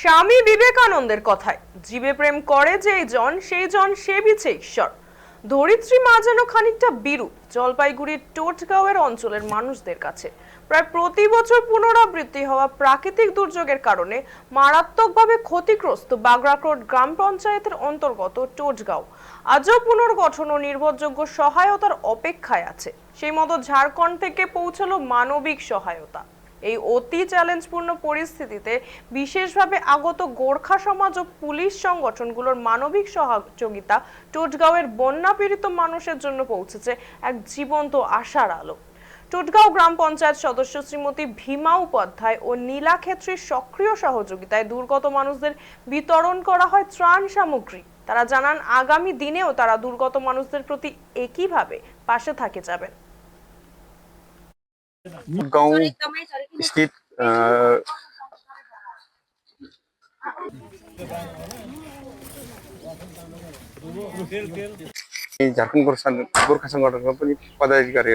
স্বামী বিবেকানন্দের কথায়। জীবে প্রেম করে যেই জন, সেই জন সেবিছে ঈশ্বর। ধরিত্রী মা যেন খানিকটা বিরূপ, জলপাইগুড়ির টোটগাঁওয়ের অঞ্চলের মানুষদের কাছে। প্রায় প্রতি বছর পুনরাবৃত্তি হওয়া প্রাকৃতিক দুর্যোগের কারণে মারাত্মকভাবে ক্ষতিগ্রস্ত বাগরাকোট গ্রাম পঞ্চায়েতের অন্তর্গত টোটগাঁও। আজও পুনর্গঠন ও নির্ভরযোগ্য সহায়তার অপেক্ষায় আছে। সেই মতো ঝাড়খণ্ড থেকে পৌঁছালো মানবিক সহায়তা। এই অতি চ্যালেঞ্জপূর্ণ পরিস্থিতিতে বিশেষভাবে আগত গোর্খা সমাজ ও পুলিশ সংগঠনগুলোর মানবিক সহযোগিতা টোটগাঁওয়ের বন্যা পীড়িত মানুষের জন্য পৌঁছেছে এক জীবন্ত আশার আলো। টোটগাঁও গ্রাম পঞ্চায়েত সদস্য শ্রীমতী ভীমা উপাধ্যায় ও নীলা ক্ষেত্রীর সক্রিয় সহযোগিতায় দুর্গত মানুষদের বিতরণ করা হয় ত্রাণ সামগ্রী। তারা জানান, আগামী দিনেও তারা দুর্গত মানুষদের প্রতি একইভাবে পাশে থাকে যাবেন। Kau istit, eh, ini jargon kursan kursan orang